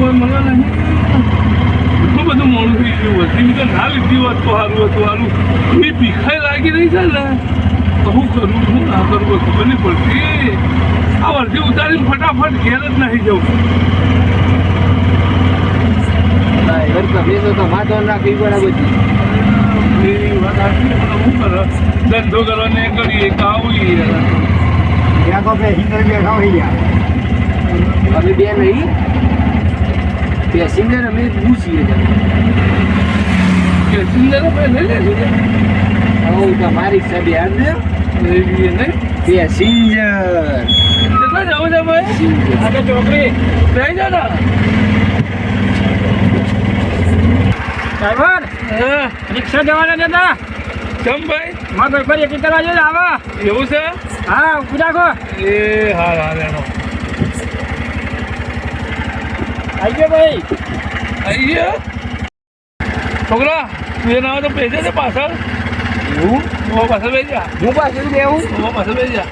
મોડું હોય એટલું બધું મોડું ગયું હોય. જીવિત ના લીધી સારું હતું સારું. એ ભીખાઈ લાગી રહી છે તો હું કરું હું ના કરું ખબર નહીં પડતી. આ વર્ધી ઉતારીને ફટાફટ ઘેર જ નહીં જવું ધંધો કરવાને કરીએ કાવી યાર. બેન નહીં. પેસેન્જર અમે બે નહીં પેસેન્જર અમે કે લઈ લેજો ને. હું તમારી હિસાબે યાદ ને લઈ લઈએ નહીં? પેસેન્જર કેટલા જવું છે ભાઈ? આગળ ચોકડી. લઈ જા ને ડ્રાઈવર રિક્ષા જવાના જતા ચમ ભાઈ? મારે કરવા જોઈએ આવા. એવું છે? હા ઊભી રાખો. એ હા હા એનો ગયો ભાઈ. આઈ ગયા છોકરા તું એ ના તો બેસે છે પાછળ? હું પાછળ બેસી જા. હું પાછળ બેહું? હું પાછળ બેસી જા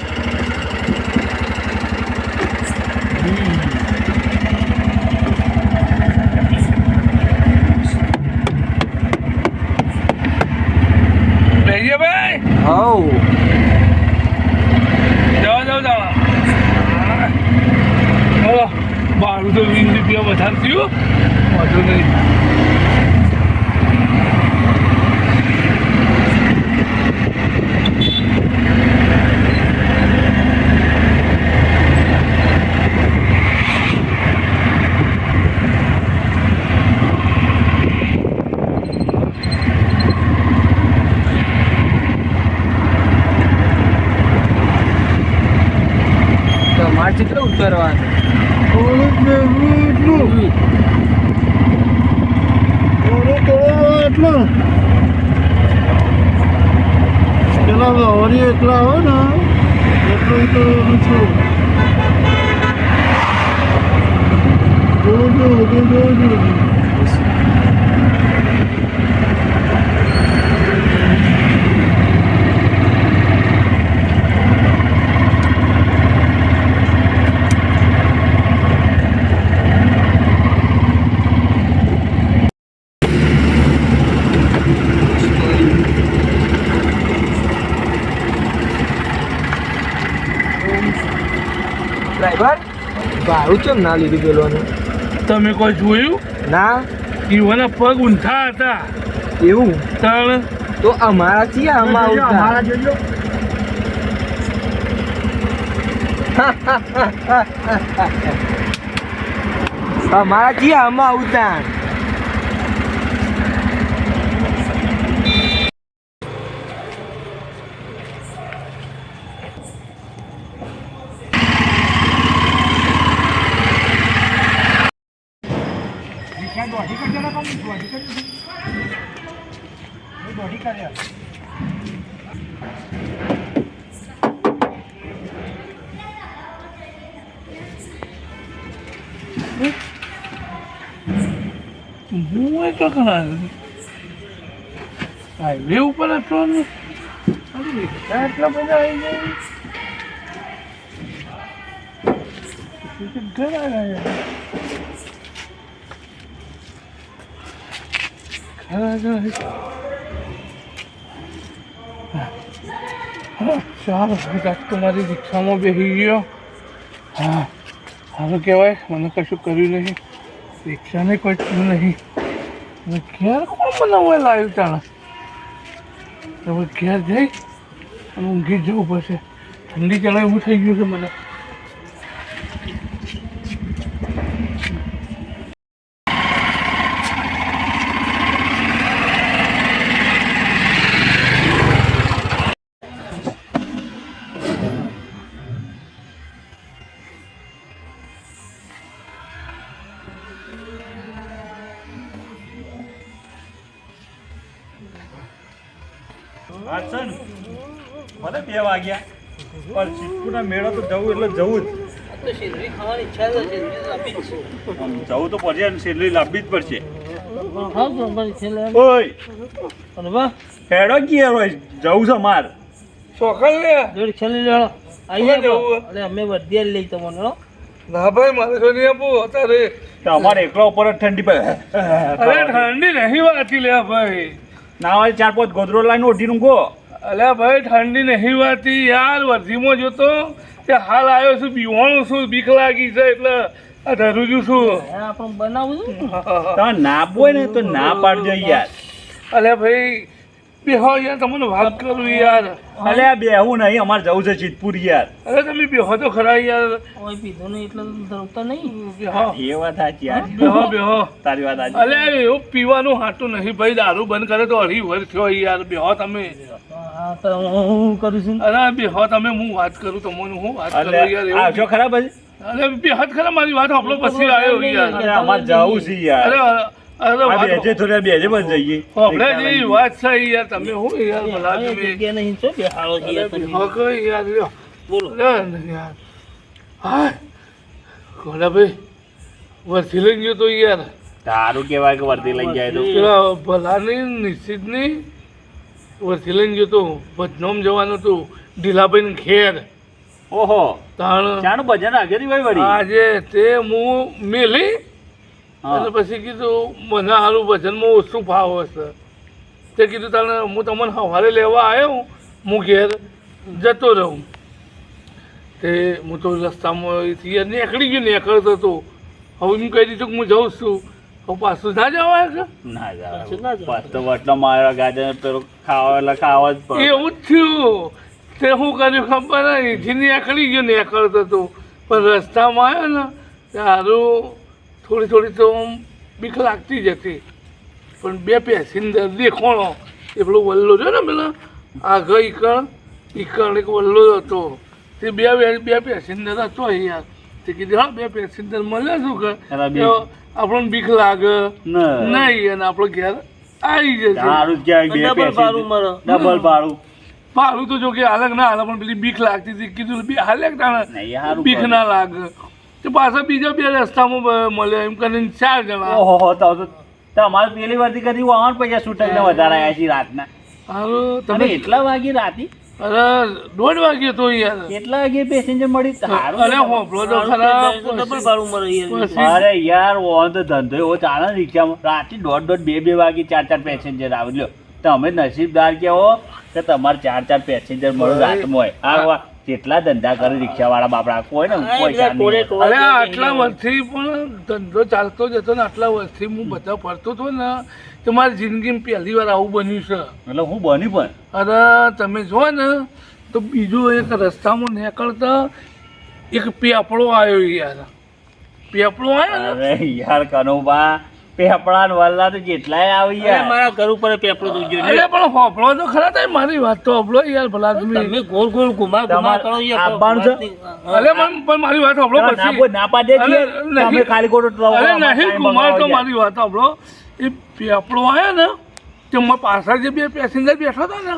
બેસી જા ભાઈ હવ જાઓ જાઓ જાઓ ચાલો બારું તો વીસ રૂપિયા વધારે થયું વાંધો નહીં તમારે કેટલું ઉતરવાનું પેલા વરી એકલા હોય ને એટલું તો છું. જોજો જોજો ડ્રાઈવર? ભાડું કેમ ના લીધું પેલોનું? તમે કોઈ જોયું? ના? ઈવાના પગ ઊંધા હતા. એવું? તણ? તો અમારા છીએ આમાં અમારા જોજો. અમારા છીએ આમાં આવતા. કરજો ને પણ દોઢી કરજો એ દોઢી કર્યા હું એ તો ઘણા હાઈવે ઉપર હતો ને અરે, રિક્ષા એટલા બધા આવી જાય પછી તો ઘણા ગયા ઘણા ગયા ચાલો રાજકુમારી તો મારી રિક્ષામાં બેસી ગયો હા સારું કહેવાય મને કશું કર્યું નહીં રિક્ષાને કોઈ થયું નહીં ઘેર કોણ બનાવવા લાવ્યું તાણે હવે ઘેર જઈ અને ઊંઘી જવું પડશે ઠંડી ચડાય એવું થઈ ગયું છે મને વાંચન ભલે બે વાગ્યા પણ ચીકુના મેળો તો જવું એટલે જવું જ. જવું તો પડશે શેરડી લાંબી જ પડશે. ઓય હેડો ગયા જવું છે માર. ચોખલ લે. આઈએ જવું? અને અમે બધી લઈ તમને ના ભાઈ મારે તો નહીં આપવું અત્યારે. તો અમારે એકલા ઉપર જ ઠંડી પડે. અરે ઠંડી નહીં વાંચી લે ભાઈ. ના હોય ચાર પાંચ ગોદરો લાઈને ઓઢી ઊંઘો. અલ્યા ભાઈ ઠંડી નહીં વાતી યાર. વર્ધીમાં જોતો કે હાલ આવ્યો છું બીવાણું છું બીક લાગી છે એટલે આ ધરું છું આપણે બનાવું છું ના? બોય ને તો ના પાડજો યાર. અલ્યા ભાઈ બેહો યાર તમને વાત કરું યાર. અલે આ બેહું નહીં અમારે જવું છે સિદ્ધપુર યાર. અરે તમે બેહો તો ખરા યાર. ઓય પીધું નહીં એટલે તો નહીં. બેહો. એ વાત સાચી યાર. બેહો બેહો. તારી વાત સાચી. અલ્યા એવું પીવાનું હાટું નહીં ભાઈ દારૂ બંધ કરે તો અઢી વર્ષ થયો યાર. બેહો તમે. હું કરું છું? અરે બેહો તમે હું વાત કરું તમને હું વાત કરું યાર આવજો ખરા અરે બેહદ ખરા મારી વાત આપણો પછી આવ્યો યાર. અમારે જવું છે યાર. અરે અરે વાત બેજે થોડા બેજે બસ જઈએ. આપણે જેવી વાત છે યાર તમે હું યાર નહીં છો છે યાર તમે. બેહો કઈ યાર લ્યો. બોલો. યાર. હાય. કોલા ભાઈ? વરથી લઈ ગયો તો યાર. તારું કેવાય કે વર્ધી લઈ જાય તો પેલા ભલાની નિશ્ચિતની વર્ધી લઈ ગયો તો ભજનોમ જવાનું હતું. ઢીલાભાઈ ખેર. ઓહો. તાણ ચાણ ભજન ભાઈ વળી? આજે તે હું મેલી. અને પછી કીધું મને સારું વજનમાં ઓછું ભાવ હશે તે કીધું તને હું તમને સવારે લેવા આવ્યો હું ઘેર જતો રહું. તે હું તો રસ્તામાં નીકળી ગયો નીકળતો હતો હવે હું કહી દીધું કે હું જાઉં છું. હવે પાછું ના જવાય કે? ના શું ના જાવ પાછો વટલો મારો ગાજર પેલો ખાવા એટલે ખાવા જ પડે. એવું જ થયું. તે હું કર્યું ખબર અહીંથી નીકળી ગયો નીકળતો હતો પણ રસ્તામાં આવ્યો ને તારું થોડી થોડી તો બીક લાગતી જ હતી. પણ બે પેસેન્જર દેખોણો એ પેલો વલ્લો છે ને પેલા? આગળ ઈકણ ઈકણ એક વલ્લો હતો. તે બે બે- બે પેસેન્જર હતો યાર તે કીધું હા બે પેસેન્જર મળે શું કે આપણને બીક લાગે. નહીં અને આપણો ઘેર આવી જશે. ડબલ ભાડું પેસેન્જર. ડબલ ભાડું. ભાડું તો જો કે હાલક ના હાલે પણ પેલી બીક લાગતી હતી. કીધું બી હાલે બીક ના લાગે. તો પાછા બીજા બે રસ્તામાં મળ્યા એમ કરીને ચાર જણા. ઓહો તો તમારે પેલી વાર કરી વાહન પૈસા છૂટક ને વધારે આવ્યા છે રાતના. હારું તમે એટલા વાગે રાતી? અરે દોઢ વાગ્યો તો યાર. કેટલા વાગે પેસેન્જર મળી? સારું અરે હોપલો તો ખરા ડબલ ભાડું મળે યાર. અરે યાર ઓન તો ધંધો એવો ચાલે રિક્ષામાં. રાતે દોઢ દોઢ બે બે વાગે ચાર ચાર પેસેન્જર આવે. લ્યો તમે નસીબદાર કેવો કે તમારે ચાર ચાર પેસેન્જર મળ્યો રાતમાં હોય. આ કેટલા ધંધા કરે રિક્ષાવાળા બાપડા? કોઈ ને પૈસા નહીં અરે આટલા વર્ષથી પણ ધંધો ચાલતો જ હતો ને આટલા વર્ષથી હું બધા ફરતો હતો ને તો મારી જિંદગીમાં પહેલી વાર આવું બન્યું છે. એટલે હું બની પણ. અરે તમે જો ને તો બીજું એક રસ્તામાં નીકળતા એક પેપડો આવ્યો યાર. પેપડો આવ્યો ને? અરે યાર કનુભા પેપડા ને વલ્લા તો જેટલાય આવી જાય મારા ઘર ઉપર પેપડો તો જો અરે પણ ફોફળો તો ખરા થાય મારી વાત તો હોપળો યાર ભલા તમે તમે. ગોળ ગોળ ઘુમા ઘુમા કરો યાર આબાણ છે? અરે પણ પણ મારી વાત ના પછી. ના પાડે છે તમે ખાલી ગોટો ખોટો અરે નહીં કુમાર તો મારી વાત હોપળો એ પેપડો આયા ને તે મારા પાછળ જે બે પેસેન્જર બેઠા હતા ને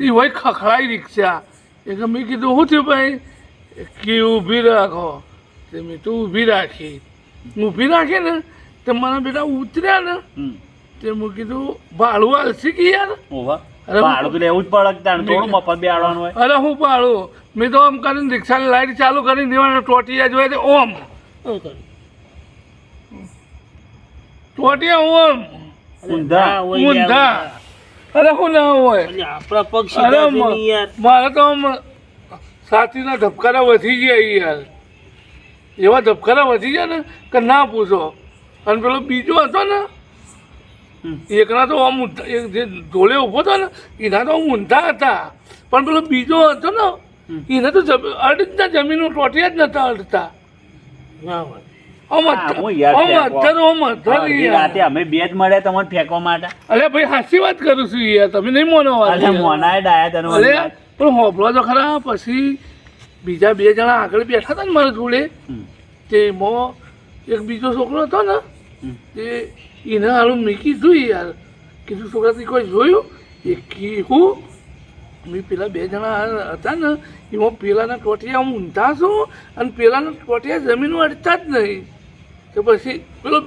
એ હોય ખખડાઈ રિક્ષા. એટલે મેં કીધું શું થયું ભાઈ? કે ઊભી રાખો. તે મેં તું ઊભી રાખી. ઊભી રાખી ને તે મારા બેટા ઉતર્યા ને તે મેં કીધું ભાડું હાલશે કે યાર? ઓવા અરે, ભાડું તો લેવું જ પડે તાણ થોડું મફત બેહાડવાનું હોય? અરે હું ભાડું? મેં તો આમ કરીને રિક્ષાની લાઈટ ચાલુ કરીને દેવાના ટોટિયા જોઈએ તે ઓમ. ટોટિયા ઓમ. ઊંધા. ઊંધા. અરે હું ના હોય. આપણા પક્ષ અરે મારે તો આમ છાતીના ધબકારા વધી ગયા યાર. એવા ધબકારા વધી ગયા ને કે ના પૂછો. અને પેલો બીજો હતો ને એકના તો આમ જે ઢોલે ઊભો હતો ને એના તો આમ ઊંધા હતા. પણ પેલો બીજો હતો ને એને તો અડધના જમીન ટોટિયા જ નતા અડતા અમે બે જ મળ્યા તમને ફેંકવા માટે. અરે ભાઈ હાસી વાત કરું છું યાર તમે નહીં મોનો મોનાએ ડાયા તને અરે પણ હોભળો તો ખરા પછી બીજા બે જણા આગળ બેઠા હતા ને મારા જોડે તેમાં તે એમાં એક બીજો છોકરો હતો ને એ એને હાલું મેં કીધું યાર કીધું છોકરાથી કોઈ જોયું? એ કીધું મેં પેલા બે જણા હતા ને એમાં પેલાના ટોટિયા હું ઊંધા છું અને પેલાના ટોટિયા જમીન અડતા જ નહીં. તો પછી પેલો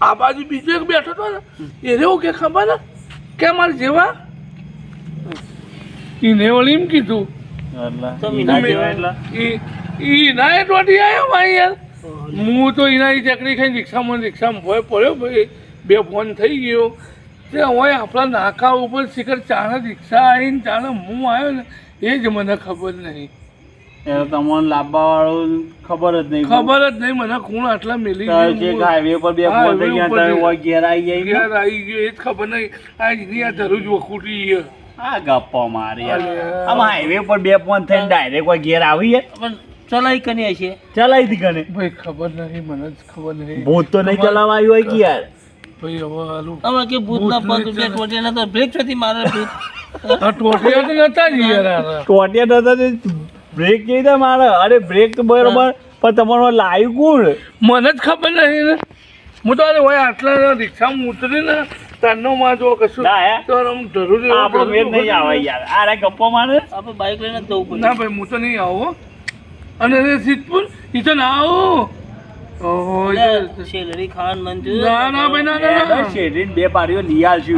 આ બાજુ બીજો એક બેઠો હતો ને એને એવું કે ખબર ને કે મારે જેવા? એને વળી એમ કીધું ઈ ના એ ટોટી આવ્યો ભાઈ યાર. હું તો એના ચકડી ખાઈ રિક્ષામાં રિક્ષામાં ભોય પડ્યો ભાઈ બે ફોન થઈ ગયો. તે હોય આપણા નાકા ઉપર શિખર ચાણે રિક્ષા આવીને ચાણે હું આવ્યો ને એ જ મને ખબર નહીં. તમને લાવવા વાળું ખબર જ નહીં. ખબર જ નહીં મને કોણ આટલા મિલી. હાઈવે પર બે ફોન થઈ ગયા છે. ઘેર આવી ગયા ઘેર આવી ગયો એ જ ખબર નહીં. આ એની આ ધરું જ વખૂટી ગયો આ ગપ્પો મારી આમ હાઈવે પર બે ફોન થઈને ડાયરેક્ટ કોઈ ઘેર આવી જાય પણ ચલાઈ કને છે? ચલાવી દી કને. ભાઈ ખબર નહીં મને જ ખબર નહીં ભૂત તો નહીં ચલાવવા આવ્યું હોય કે યાર? ભાઈ હવે હાલું. આમાં કે ભૂતના પગ બે ચલાવે. ટોટિયાના તો બ્રેક થતી મારે ભૂત. ટોટિયા તો નતા જ યાર. ટોટિયા નતા તે બ્રેક કેવી રીતે મારે? અરે બ્રેક તો બરોબર પણ તમારો લાઈવ કોણ? મને જ ખબર નહીં ને. હું તો અરે હોય આટલા રિક્ષામાં ઉતરી ને તન્નો માં જો કશું ના હે? તો આમ જરૂરી આપણો મેળ નહીં આવે યાર. આરે ગપ્પો મારે? આપણે બાઈક લઈને જવું ના ભાઈ હું તો નહીં આવું. અને સિદ્ધપુર? એ તો ના આવું ઓહો એ તો- શેલરી ખાન મંજૂર ના ના ભાઈ ના ના ના. બે પાડીઓ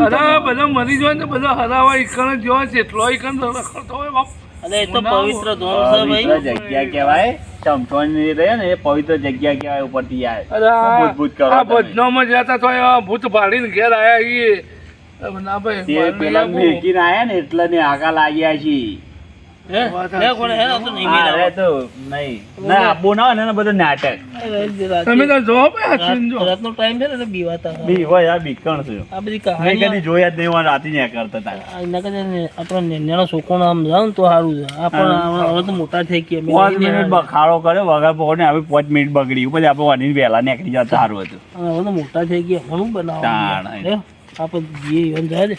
અરે બધા મરી જાય ને બધા હરાવા જોવા છે એટલો ઈકણ રખડતો હોય બાપ. અને એ તો પવિત્ર ધોમ છે ભાઈ. જગ્યા કહેવાય. ચમચોની રહે ને એ પવિત્ર જગ્યા કહેવાય ઉપરથી યાર અરે ભૂત કરો આ. ભજનોમાં જતા તો ભૂત ભાડીને ઘેર આયા છીએ. ના ભાઈ પેલા મેકીને આયા ને એટલે ને આગા લાગ્યા છીએ. મોટા થઈ ગયા. મિનિટ. બખાડો કર્યો વગર પહોંચે હવે પાંચ મિનિટ બગડી પછી આપણે વાની વહેલા નીકળી જતા સારું હતું. મોટા થઈ ગયા. ઘણું તાણ. આપણે જે જાય ને.